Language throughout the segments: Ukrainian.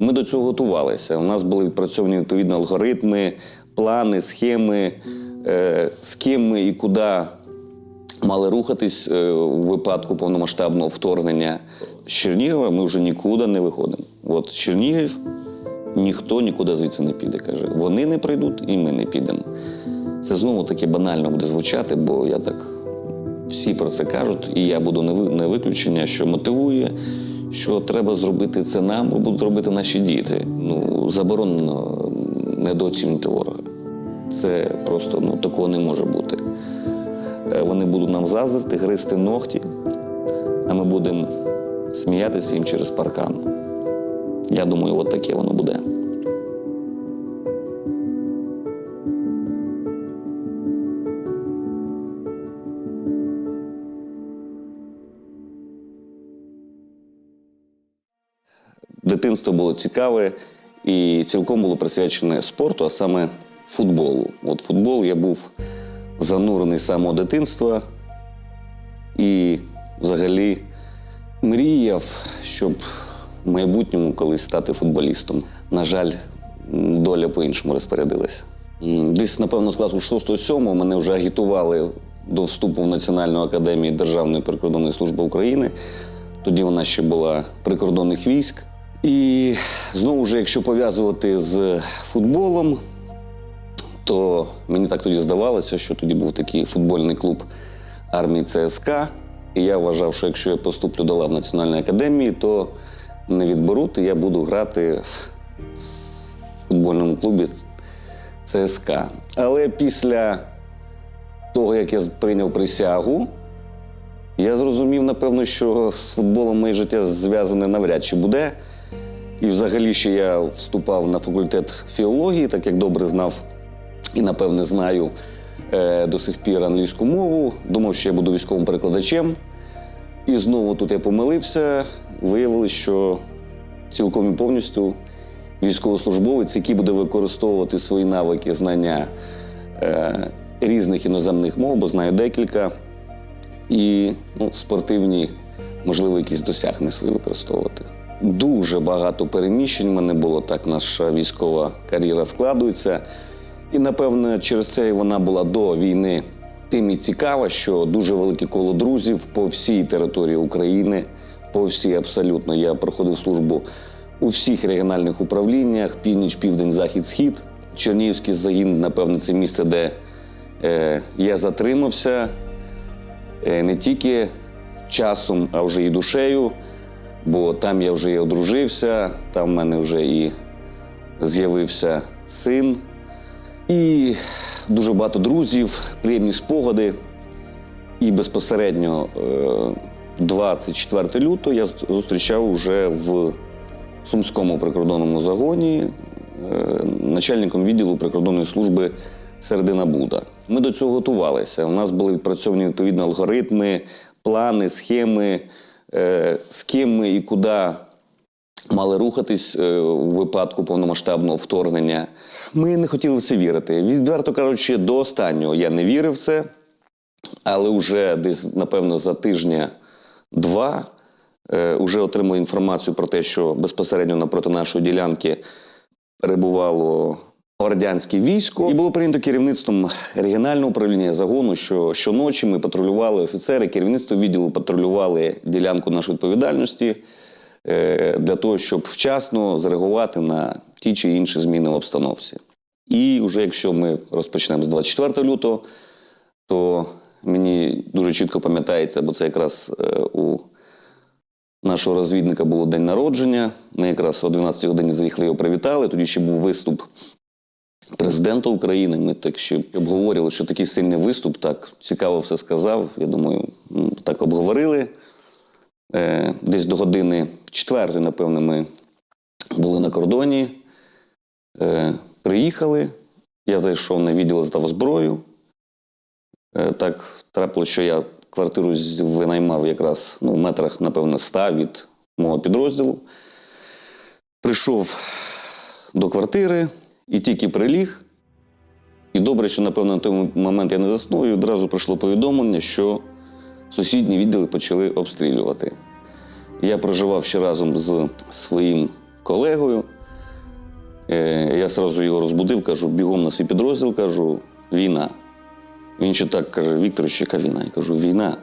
Ми до цього готувалися. У нас були відпрацьовані відповідні алгоритми, плани, схеми, е, з ким ми і куди мали рухатись е, у випадку повномасштабного вторгнення. З Чернігова ми вже нікуди не виходимо. От Чернігів ніхто нікуди звідси не піде. Каже, вони не прийдуть, і ми не підемо. Це знову таки банально буде звучати, бо я так всі про це кажуть, і я буду не ви- не виключення, що мотивує, що треба зробити це нам, бо будуть робити наші діти. Ну, заборонено недооцінити ворога. Це просто ну, такого не може бути. Е, Вони будуть нам заздрити, гризти ногті, а ми будемо сміятися їм через паркан. Я думаю, от таке воно буде. Дитинство було цікаве і цілком було присвячене спорту, а саме футболу. От футбол я був занурений з самого дитинства і взагалі мріяв, щоб в майбутньому колись стати футболістом. На жаль, доля по-іншому розпорядилася. Десь, напевно, з класу 6-7 мене вже агітували до вступу в Національну академію Державної прикордонної служби України. Тоді вона ще була прикордонних військ. І знову ж, якщо пов'язувати з футболом, то мені так тоді здавалося, що тоді був такий футбольний клуб армії ЦСКА. І я вважав, що якщо я поступлю до лав Національної академії, то не відберуть, я буду грати в футбольному клубі ЦСКА. Але після того, як я прийняв присягу, я зрозумів, напевно, що з футболом моє життя зв'язане навряд чи буде. І взагалі ще я вступав на факультет філології, так як добре знав і, напевне, знаю е, до сих пір англійську мову. Думав, що я буду військовим перекладачем. І знову тут я помилився. Виявилось, що цілком і повністю військовослужбовець, який буде використовувати свої навики, знання е, різних іноземних мов, бо знаю декілька, і ну, спортивні, можливо, якісь досягнення свої використовувати. Дуже багато переміщень в мене було, так наша військова кар'єра складується. І, напевно, через це вона була до війни тим і цікава, що дуже велике коло друзів по всій території України, по всій абсолютно. Я проходив службу у всіх регіональних управліннях: північ, південь, захід, схід. Чернігівський загін, напевно, це місце, де е, я затримався е, не тільки часом, а вже і душею, бо там я вже і одружився, там в мене вже і з'явився син. І дуже багато друзів, приємні спогади. І безпосередньо е, 24 лютого я зустрічав уже в Сумському прикордонному загоні е, начальником відділу прикордонної служби Середина Буда. Ми до цього готувалися. У нас були відпрацьовані відповідні алгоритми, плани, схеми, е, з ким ми і куди мали рухатись е, у випадку повномасштабного вторгнення. Ми не хотіли в це вірити. Відверто кажучи, до останнього я не вірив в це, але вже десь, напевно, за тижня-два е, вже отримали інформацію про те, що безпосередньо напроти нашої ділянки перебувало радянське військо, і було прийнято керівництвом регіонального управління загону, що щоночі ми патрулювали офіцери, керівництво відділу патрулювали ділянку нашої відповідальності е, для того, щоб вчасно зреагувати на ті чи інші зміни в обстановці. І вже якщо ми розпочнемо з 24 лютого, то мені дуже чітко пам'ятається, бо це якраз е, у нашого розвідника було день народження. Ми якраз о 12 годині заїхали його привітали. Тоді ще був виступ президента України. Ми так ще обговорювали, що такий сильний виступ, так цікаво все сказав. Я думаю, так обговорили. Е, Десь до години четвертої, напевно, ми були на кордоні. Е, Приїхали. Я зайшов на відділ, здав зброю. Е, Так трапилося, що я квартиру винаймав якраз ну, в метрах, напевно, ста від мого підрозділу. Прийшов до квартири і тільки приліг. І добре, що, напевно, на той момент я не заснув, і одразу прийшло повідомлення, що сусідні відділи почали обстрілювати. Я проживав ще разом з своїм колегою. Е, Я одразу його розбудив, кажу, бігом на свій підрозділ, кажу, війна. Він ще так каже, Вікторович, яка війна? Я кажу, війна.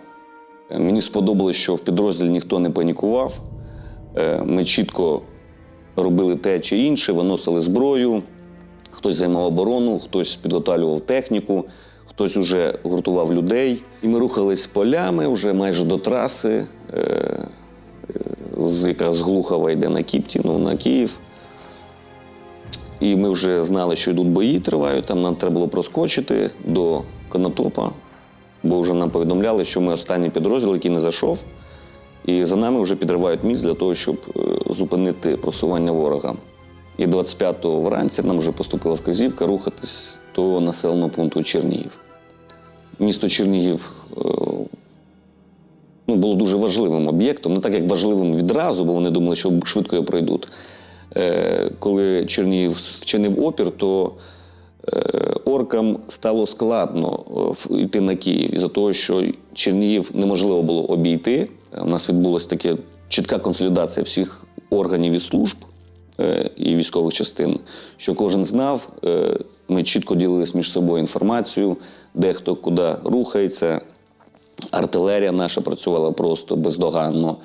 Е, Мені сподобалось, що в підрозділі ніхто не панікував. Е, Ми чітко робили те чи інше, виносили зброю, хтось займав оборону, хтось підготовлював техніку, хтось вже гуртував людей. І ми рухались полями вже майже до траси, е, яка з Глухова йде на Кіпті, ну, на Київ. І ми вже знали, що йдуть бої, тривають. Там нам треба було проскочити до Конотопа, бо вже нам повідомляли, що ми останній підрозділ, який не зайшов. І за нами вже підривають міст для того, щоб е, зупинити просування ворога. І 25-го вранці нам вже поступила вказівка рухатись до населеного пункту Чернігів. Місто Чернігів е, ну, було дуже важливим об'єктом, не так як важливим відразу, бо вони думали, що швидко його пройдуть. Е, Коли Чернігів вчинив опір, то е, оркам стало складно йти на Київ із-за того, що Чернігів неможливо було обійти. У нас відбулася така чітка консолідація всіх органів і служб і військових частин, що кожен знав. е, Ми чітко ділилися між собою інформацією, де хто куди рухається. Артилерія наша працювала просто бездоганно.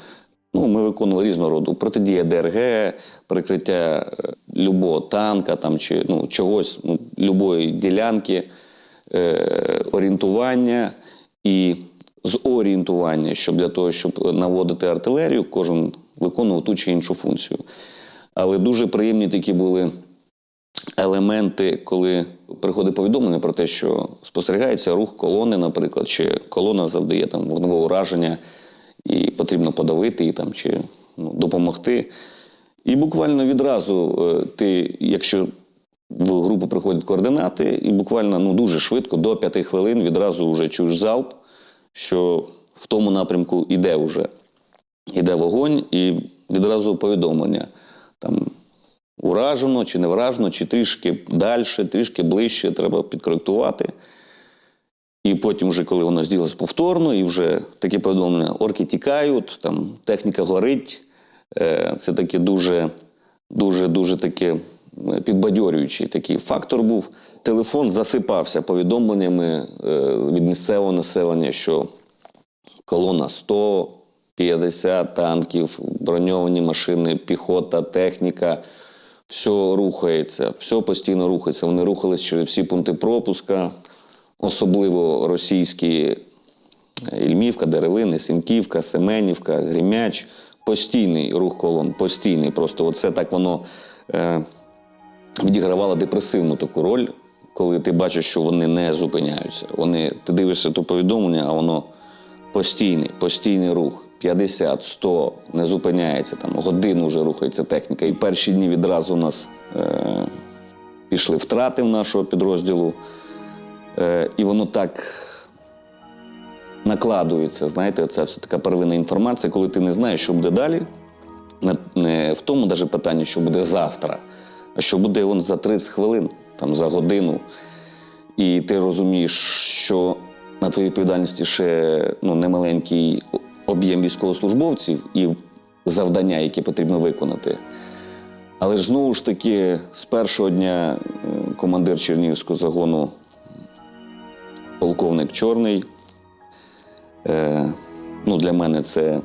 Ну, ми виконували різного роду протидія ДРГ, прикриття е, любого танка там, чи ну, чогось, ну, любої ділянки, е, орієнтування і з орієнтування, щоб для того, щоб наводити артилерію, кожен виконував ту чи іншу функцію. Але дуже приємні такі були елементи, коли приходить повідомлення про те, що спостерігається рух колони, наприклад, чи колона завдає там вогневого ураження, і потрібно подавити її там, чи ну, допомогти. І буквально відразу е, ти, якщо в групу приходять координати, і буквально ну, дуже швидко, до п'яти хвилин, відразу вже чуєш залп, що в тому напрямку іде вже. Іде вогонь, і відразу повідомлення. Там уражено чи не вражено, чи трішки далі, трішки ближче, треба підкоректувати. І потім, вже, коли воно зділося повторно, і вже таке повідомлення: орки тікають, там техніка горить. Е, Це таке дуже, дуже, дуже таке е, підбадьорюючий такий фактор був. Телефон засипався повідомленнями е, від місцевого населення, що колона 150 танків, броньовані машини, піхота, техніка. Все рухається, все постійно рухається. Вони рухались через всі пункти пропуска, особливо російські е, Ільмівка, Деревини, Сінківка, Семенівка, Грімяч. Постійний рух колон, постійний. Просто оце так воно е, відігравало депресивну таку роль, коли ти бачиш, що вони не зупиняються. Вони, ти дивишся то повідомлення, а воно постійний, постійний рух. 50, 100, не зупиняється, там годину вже рухається техніка. І перші дні відразу у нас е, пішли втрати в нашого підрозділу. Е, і воно так накладується. Знаєте, це все така первинна інформація, коли ти не знаєш, що буде далі. Не, в тому даже питанні, що буде завтра, а що буде он за 30 хвилин, там, за годину. І ти розумієш, що на твоїй відповідальності ще ну, немаленький об'єм військовослужбовців і завдання, які потрібно виконати. Але ж знову ж таки, з першого дня е, командир Чернігівського загону, полковник Чорний, е, ну, для мене це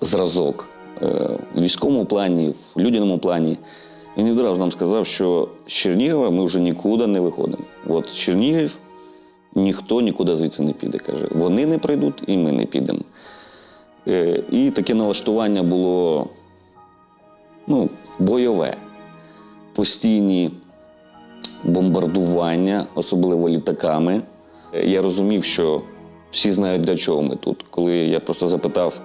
зразок е, в військовому плані, в людяному плані. Він відразу нам сказав, що з Чернігова ми вже нікуди не виходимо. От Чернігів ніхто нікуди звідси не піде. Каже, вони не прийдуть, і ми не підемо. Е, і таке налаштування було ну, бойове. Постійні бомбардування, особливо літаками. Е, Я розумів, що всі знають, для чого ми тут. Коли я просто запитав,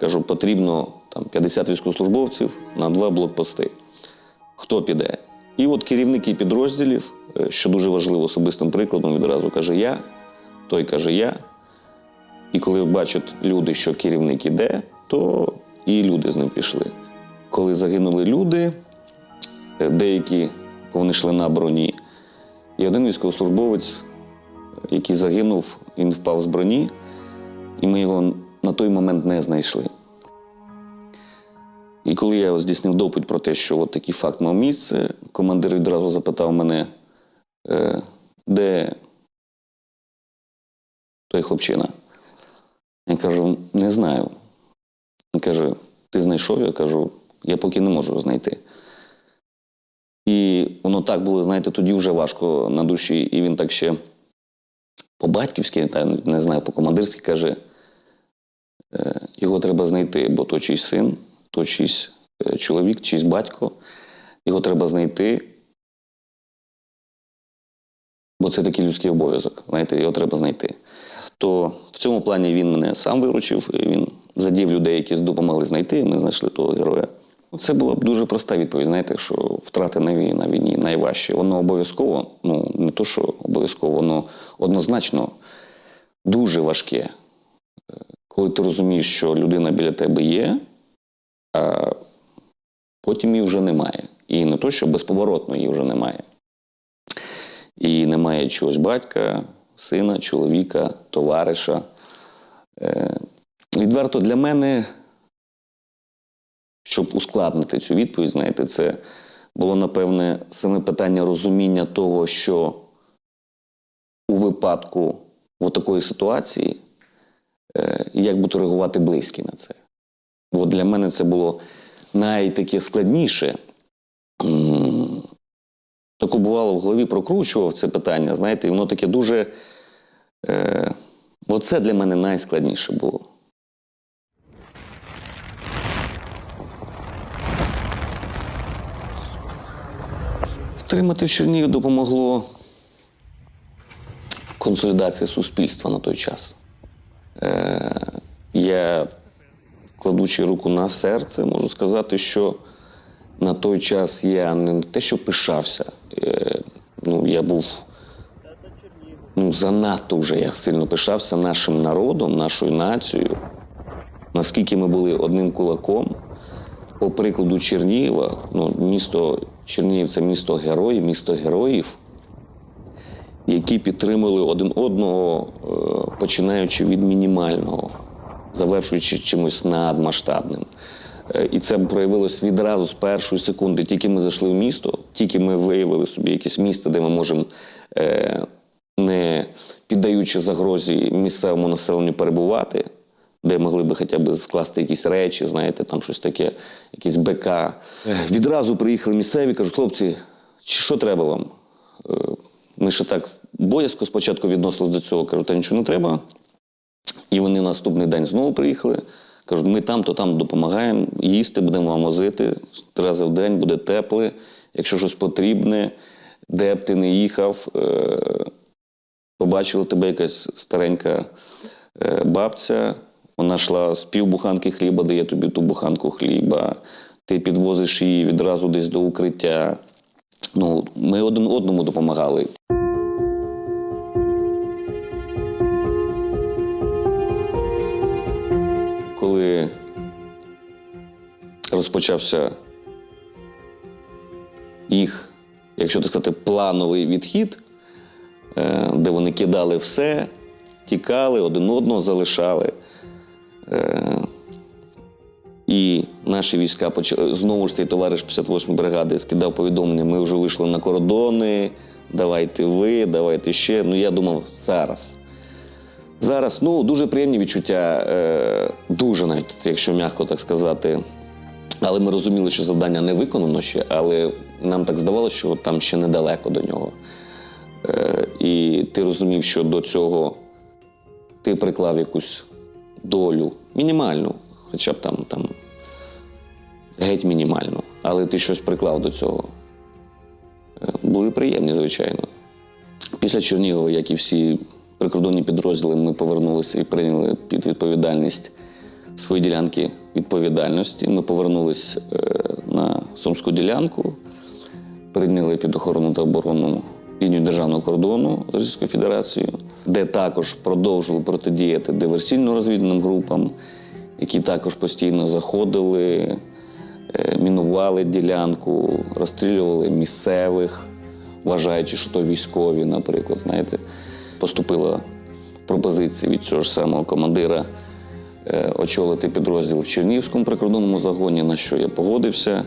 кажу, потрібно там 50 військовослужбовців на два блокпости. Хто піде? І от керівники підрозділів, е, що дуже важливо особистим прикладом, відразу каже я, той каже я. І коли бачать люди, що керівник іде, то і люди з ним пішли. Коли загинули люди, е, деякі вони йшли на броні, і один військовослужбовець, який загинув, він впав з броні, і ми його на той момент не знайшли. І коли я здійснив допит про те, що от такий факт мав місце, командир відразу запитав мене, е, де той хлопчина. Я кажу, не знаю. Він каже, ти знайшов? Я кажу, я поки не можу знайти. І воно так було, знаєте, тоді вже важко на душі. І він так ще по-батьківськи, та не знаю, по-командирськи каже: е, його треба знайти, бо то чийсь син, то чийсь е, чоловік, чийсь батько. Його треба знайти. Бо це такий людський обов'язок. Знаєте, його треба знайти. То в цьому плані він мене сам виручив, він задів людей, які допомогли знайти, ми знайшли того героя. Ну, Це була б дуже проста відповідь. Знаєте, що втрати на війні, на війні найважче. Воно обов'язково, ну не то, що обов'язково, воно однозначно дуже важке. Е, Коли ти розумієш, що людина біля тебе є, потім її вже немає. І не то, що безповоротно її вже немає. І немає чогось батька, сина, чоловіка, товариша. Е, Відверто для мене, щоб ускладнити цю відповідь, знаєте, це було, напевне, саме питання розуміння того, що у випадку такої ситуації, е, як будуть реагувати близькі на це. От для мене це було найтаке складніше. М, Таке бувало в голові прокручував це питання, знаєте, і воно таке дуже. Е, оце для мене найскладніше було. Втримати в Чернігів допомогло консолідація суспільства на той час. Е, я, кладучи руку на серце, можу сказати, що на той час я не те, що пишався, е, ну, я був ну, занадто вже я сильно пишався нашим народом, нашою нацією. Наскільки ми були одним кулаком. По прикладу Чернігова, ну, місто Чернігів це місто героїв, місто героїв, які підтримали один одного, е, починаючи від мінімального, завершуючи чимось надмасштабним. Е, І це проявилось відразу з першої секунди. Тільки ми зайшли в місто, тільки ми виявили собі якесь місце, де ми можемо, е, не піддаючи загрозі місцевому населенню перебувати, де могли би хоча б скласти якісь речі, знаєте, там щось таке, якісь БК. Е, Відразу приїхали місцеві, кажуть, хлопці, чи що треба вам? Ми ще так боязко спочатку відносились до цього, кажуть, та нічого не треба. І вони наступний день знову приїхали. Кажуть, ми там, то там допомагаємо, їсти будемо вам возити три рази в день, буде тепле. Якщо щось потрібне, де б ти не їхав, е, побачила тебе якась старенька е, бабця, вона йшла з півбуханки хліба, дає тобі ту буханку хліба, ти підвозиш її відразу десь до укриття. Ну, ми один одному допомагали. Розпочався їх, якщо так сказати, плановий відхід, е, де вони кидали все, тікали, один одного залишали. Е, І наші війська почали знову ж цей товариш 58-ї бригади скидав повідомлення. Ми вже вийшли на кордони. Давайте ви, давайте ще. Ну я думав, зараз. Зараз ну дуже приємні відчуття, е, дуже навіть, якщо м'яко так сказати. Але ми розуміли, що завдання не виконано ще, але нам так здавалося, що там ще недалеко до нього. Е, і ти розумів, що до цього ти приклав якусь долю, мінімальну, хоча б там, там геть мінімальну, але ти щось приклав до цього. Е, Були приємні, звичайно. Після Чернігова, як і всі прикордонні підрозділи, ми повернулися і прийняли під відповідальність свої ділянки відповідальності. Ми повернулись е, на Сумську ділянку, прийняли під охорону та оборону лінію державного кордону з Російською Федерацією, де також продовжували протидіяти диверсійно-розвідним групам, які також постійно заходили, е, мінували ділянку, розстрілювали місцевих, вважаючи, що то військові, наприклад. Знаєте, поступила пропозиція від цього ж самого командира очолити підрозділ в Чернігівському прикордонному загоні, на що я погодився.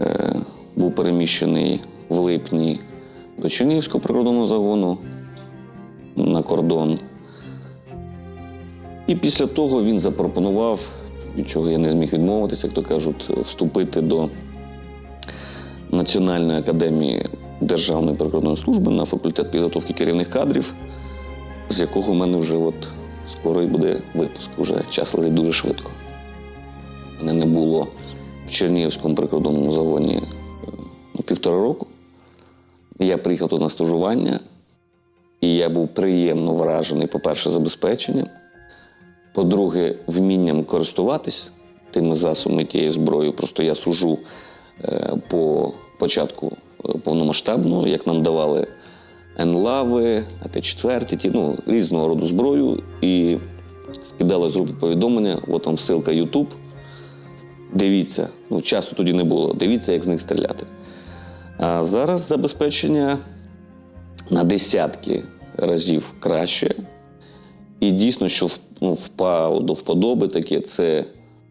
Е, Був переміщений в липні до Чернігівського прикордонного загону на кордон. І після того він запропонував, від чого я не зміг відмовитися, як то кажуть, вступити до Національної академії Державної прикордонної служби на факультет підготовки керівних кадрів, з якого в мене вже от скоро і буде випуск. Уже час летить дуже швидко. Мене не було в Чернігівському прикордонному загоні е, ну, півтора року. Я приїхав тут на стажування, і я був приємно вражений, по-перше, забезпеченням. По-друге, вмінням користуватись тими засобами тієї зброї. Просто я сужу е, по початку е, повномасштабного, як нам давали енлави, АТ-4, ті, ну, різного роду зброю. І скидали з групи повідомлення, от там ссылка YouTube. Дивіться, ну часу тоді не було. Дивіться, як з них стріляти. А зараз забезпечення на десятки разів краще. І дійсно, що ну, впало до вподоби таке, це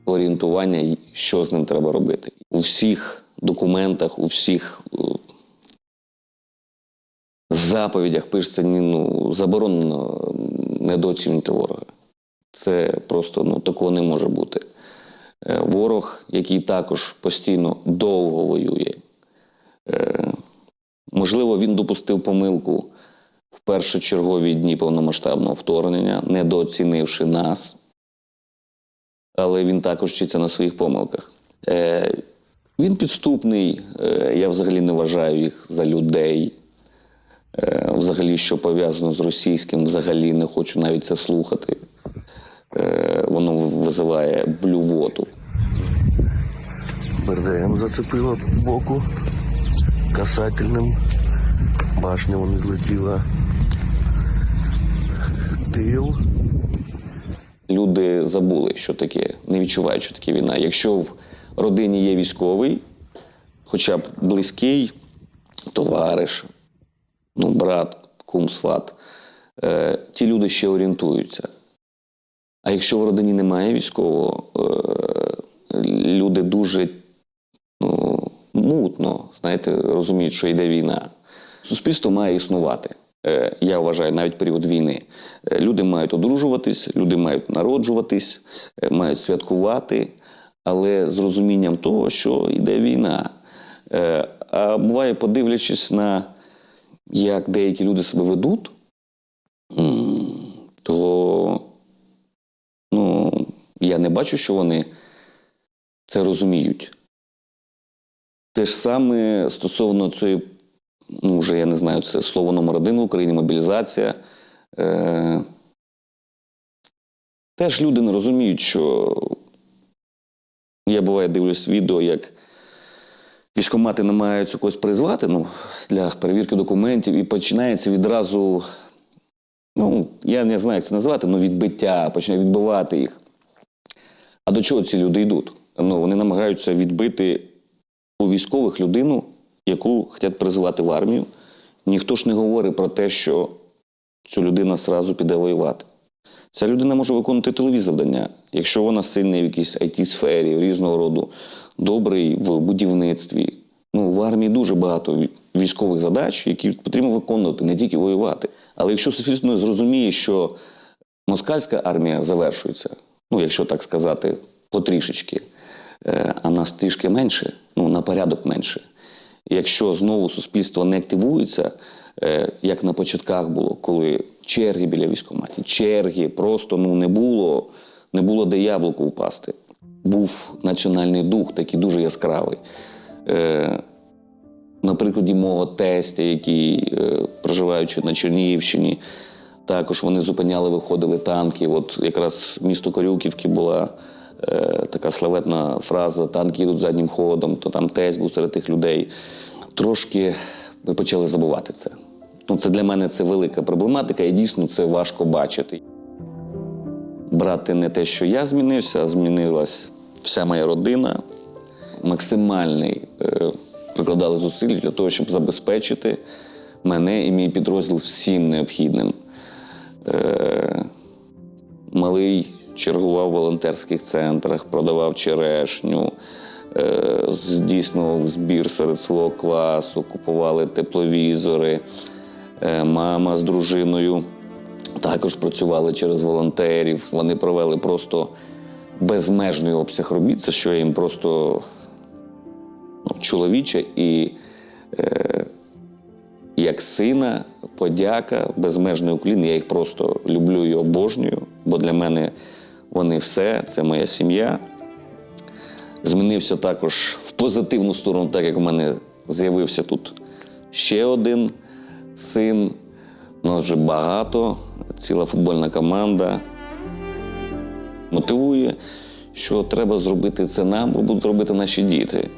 орієнтування, що з ним треба робити. У всіх документах, у всіх е, заповідях пишеться ну, заборонено недооцінювати ворога. Це просто ну, такого не може бути. Е, Ворог, який також постійно довго воює. Е, Можливо, він допустив помилку в першочергові дні повномасштабного вторгнення, недооцінивши нас. Але він також вчиться на своїх помилках. Е, він підступний, я взагалі не вважаю їх за людей. Е, взагалі, що пов'язано з російським, взагалі не хочу навіть це слухати. Е, воно визиває блювоту. БРДМ зацепило в боку касательним. Башня вон злетіла. Тил. Люди забули, що таке, не відчувають, що таке війна. Якщо в родині є військовий, хоча б близький товариш, ну, брат, кум, сват, е, ті люди ще орієнтуються. А якщо в родині немає військового, е, люди дуже ну, мутно, знаєте, розуміють, що йде війна. Суспільство має існувати. Е, Я вважаю, навіть період війни. Е, Люди мають одружуватись, люди мають народжуватись, е, мають святкувати, але з розумінням того, що йде війна. А буває, подивлячись на як деякі люди себе ведуть, то ну, я не бачу, що вони це розуміють. Те ж саме стосовно цієї, ну вже я не знаю, це слово номер один в Україні мобілізація. Е, теж люди не розуміють, що я буває дивлюсь відео, як військомати намагаються когось призвати ну, для перевірки документів, і починається відразу, ну, я не знаю, як це називати, ну, відбиття, починає відбивати їх. А до чого ці люди йдуть? Ну, вони намагаються відбити у військових людину, яку хочуть призивати в армію. Ніхто ж не говорить про те, що цю людина зразу піде воювати. Ця людина може виконувати тилові завдання, якщо вона сильна в якійсь it сфері різного роду, добрий в будівництві. Ну, в армії дуже багато військових задач, які потрібно виконувати, не тільки воювати. Але якщо суспільство зрозуміє, що москальська армія завершується, ну, якщо так сказати, потрішечки, е, а нас трішки менше, ну, на порядок менше. Якщо знову суспільство не активується, е, як на початках було, коли черги біля військкоматів, черги, просто ну, не було, не було де яблуку впасти. Був національний дух, такий дуже яскравий. Е, на прикладі мого тестя, який, е, проживаючи на Чернігівщині, також вони зупиняли, виходили танки. От якраз місто Корюківки була така славетна фраза танки йдуть заднім ходом, то там тесть був серед тих людей. Трошки ми почали забувати це. Ну, це для мене це велика проблематика, і дійсно це важко бачити. Брати не те, що я змінився, а змінилась вся моя родина. Максимальний е, прикладали зусиль для того, щоб забезпечити мене і мій підрозділ всім необхідним. Е, малий чергував в волонтерських центрах, продавав черешню, е, здійснював збір серед свого класу, купували тепловізори. Е, Мама з дружиною також працювали через волонтерів. Вони провели просто безмежний обсяг робіт, за що їм просто ну, чоловіче і е, як сина, подяка, безмежний уклін. Я їх просто люблю і обожнюю, бо для мене вони все, це моя сім'я. Змінився також в позитивну сторону, так як в мене з'явився тут ще один син. У Нас вже багато, ціла футбольна команда. Мотивує, що треба зробити це нам, бо будуть робити наші діти.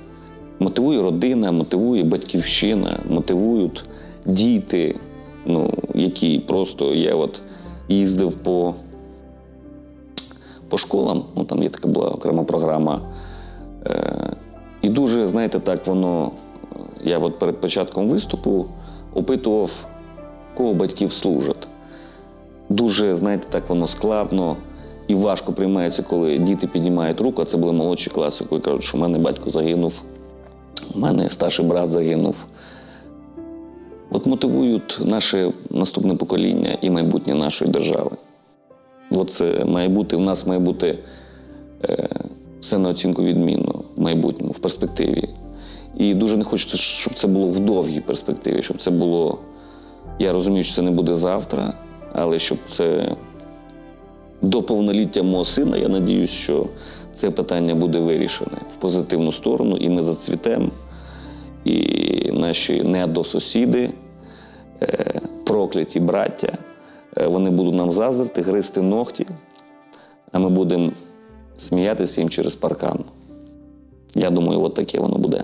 Мотивує родина, мотивує батьківщина, мотивують діти, ну, які просто я от їздив по, по школам, ну там є така була окрема програма. Е, і дуже, знаєте, так воно. е, Я от перед початком виступу опитував, кого батьків служать. Дуже, знаєте, так воно складно і важко приймається, коли діти піднімають руку, а це були молодші класи, коли кажуть, що в мене батько загинув, у мене старший брат загинув. От мотивують наше наступне покоління і майбутнє нашої держави. От це має бути, в нас має бути е, все на оцінку відмінно в майбутньому, в перспективі. І дуже не хочеться, щоб це було в довгій перспективі, щоб це було. Я розумію, що це не буде завтра, але щоб це до повноліття мого сина, я надіюсь, що це питання буде вирішене в позитивну сторону, і ми зацвітемо, і наші недосусіди, е, прокляті браття, вони будуть нам заздрити, гризти ногті, а ми будемо сміятися їм через паркан. Я думаю, от таке воно буде.